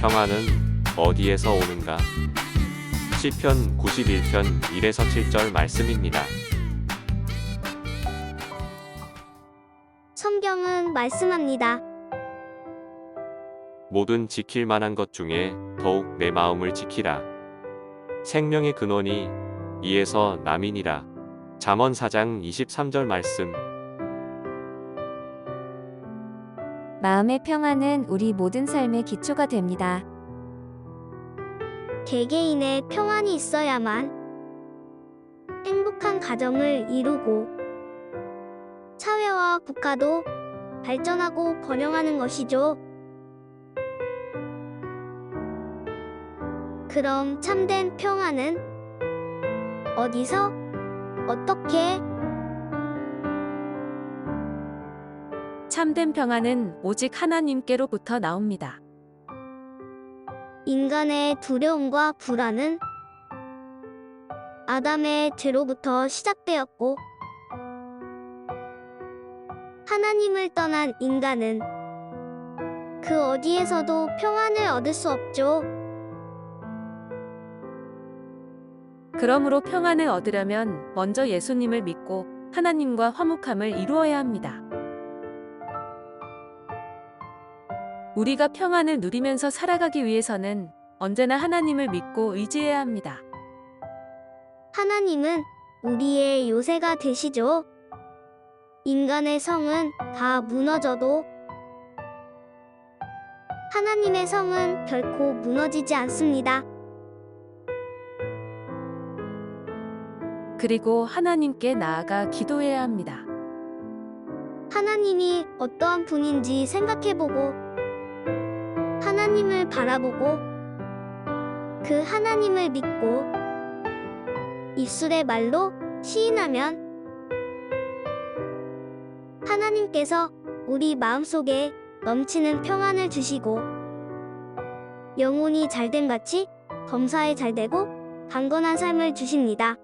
평안은 어디에서 오는가? 시편 91편 1에서 7절 말씀입니다. 성경은 말씀합니다. 모든 지킬 만한 것 중에 더욱 내 마음을 지키라. 생명의 근원이 이에서 남이니라. 잠언 4장 23절 말씀. 마음의 평안은 우리 모든 삶의 기초가 됩니다. 개개인의 평안이 있어야만 행복한 가정을 이루고 사회와 국가도 발전하고 번영하는 것이죠. 그럼 참된 평안은 어디서 어떻게 참된 평안은 오직 하나님께로부터 나옵니다. 인간의 두려움과 불안은 아담의 죄로부터 시작되었고 하나님을 떠난 인간은 그 어디에서도 평안을 얻을 수 없죠. 그러므로 평안을 얻으려면 먼저 예수님을 믿고 하나님과 화목함을 이루어야 합니다. 우리가 평안을 누리면서 살아가기 위해서는 언제나 하나님을 믿고 의지해야 합니다. 하나님은 우리의 요새가 되시죠. 인간의 성은 다 무너져도 하나님의 성은 결코 무너지지 않습니다. 그리고 하나님께 나아가 기도해야 합니다. 하나님이 어떠한 분인지 생각해보고 하나님을 바라보고 그 하나님을 믿고 입술의 말로 시인하면 하나님께서 우리 마음속에 넘치는 평안을 주시고 영혼이 잘됨 같이 범사에 잘되고 강건한 삶을 주십니다.